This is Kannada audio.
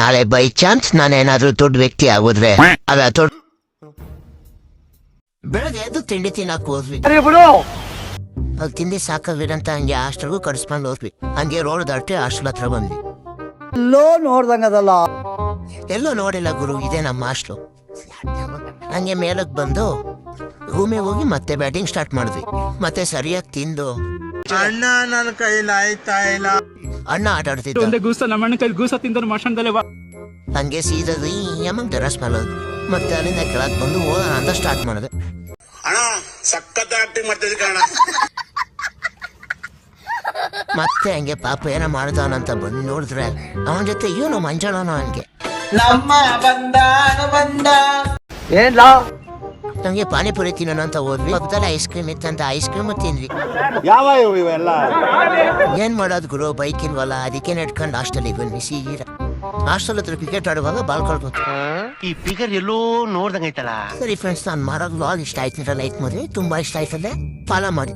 ನಾಳೆ ಬೈ ಚಾನ್ಸ್ ನಾನೇನಾದ್ರೂ ದೊಡ್ಡ ವ್ಯಕ್ತಿ ಆಗುದ್ರೆ ಅದ ದೊಡ್ಡ ಬೆಳಗ್ಗೆ ಎದ್ದು ತಿಂಡಿ ತಿನ್ನಕ್ ಹೋದ್ವಿ. ಅಲ್ಲಿ ತಿಂಡಿ ಸಾಕಾಗಿರಂತ ಹಂಗೆ ಹಾಸ್ಟೆಲ್ಗೂ ಕಡಿಸ್ಕೊಂಡು ಹೋದ್ವಿ. ಹಂಗೆ ರೋಡ್ ದಾಟಿ ಹಾಸ್ಟೆಲ್ ಹತ್ರ ಬಂದ್ವಿ. ಎಲ್ಲೋ ನೋಡ್ದಂಗದಲ್ಲ ಎಲ್ಲೂ ನೋಡಿಲ್ಲ ಗುರು ಇದೆ ನಮ್ಮ ಹಾಸ್ಟೆಲ್. ಹಂಗೆ ಮೇಲಕ್ ಬಂದು ರೂಮಿಗೆ ಹೋಗಿ ಮತ್ತೆ ಬ್ಯಾಟಿಂಗ್ ಸ್ಟಾರ್ಟ್ ಮಾಡಿದ್ವಿ. ಮತ್ತೆ ಸರಿಯಾಗಿ ತಿಂದು. ಅಣ್ಣ ನನ್ನ ಕೈಲಾಯ್ತಾ ಇಲ್ಲ? ಅಣ್ಣ ಆಟ ಆಡ್ತಿದ್ದ. ಒಂದೇ ಗೂಸ ನಮ್ಮಣ್ಣ ಕೈ ಗೂಸ ತಿಂದರು ಮಶಾನದಲ್ಲೇ ಬಾ ಹಂಗೆ ಸೀದಾ ಅಮ್ಮಂಗ್ ಟೆರಸ್ ಮೇಲೆ. ಮತ್ತೆ ಅಲ್ಲಿಂದ ಕೆಳಗೆ ಬಂದು ಓದೋಣ ಅಂತ ಸ್ಟಾರ್ಟ್ ಮಾಡಿದೆ. ಅಣ್ಣ ಸಖತ್ ಆಕ್ಟಿಂಗ್ ಮಾಡ್ತಿದ್ದೆ ಕಣ ಮತ್ತೆ ಹಂಗೆ ಪಾಪ ಏನೋ ಮಾಡ್ದವನಂತ ಬಂದು ನೋಡಿದ್ರೆ ಅವನ ಜೊತೆ ಇವನು ಮಂಜಾಳನ ಹಂಗೆ. ನಮ್ಮ ಬಂದ ಬಂದ. ಏನ್ಲ? ನಮ್ಗೆ ಪಾನಿಪುರಿ ತಿನ್ನೋಣ ಅಂತ ಹೋದ್ವಿ. ಪಕ್ಕದಲ್ಲಿ ಐಸ್ ಕ್ರೀಮ್ ಇತ್ತಂತ ಐಸ್ ಕ್ರೀಮ್ ತಿಂದ್ವಿ. ಯಾವ ಇವೆಲ್ಲ? ಏನ್ ಮಾಡೋದು ಗುರು ಬೈಕ್ ಇಲ್ವಲ್ಲ ಅದಕ್ಕೆ ನಡ್ಕೊಂಡು ಹಾಸ್ಟೆಲ್ ಬನ್ನಿ ಸೀರ ಹಾಸ್ಟೆಲ್ ಹತ್ರ ಕ್ರಿಕೆಟ್ ಆಡುವಾಗ ಬಾಲ್ ಕಳ್ಕೊತ ಈ ಫಿಗರ್ ಎಲ್ಲೋ ನೋಡ್ದಂಗೈತಲ್ಲ ಸರಿ ಫ್ರೆಂಡ್ಸ್ ನಾನು ಮಾಡೋದು ಲಾಗ್ ಇಷ್ಟ ಆಯ್ತು. ಲೈಕ್ ಮಾಡಿ ತುಂಬಾ ಇಷ್ಟ ಆಯ್ತದೆ ಫಾಲೋ ಮಾಡಿ.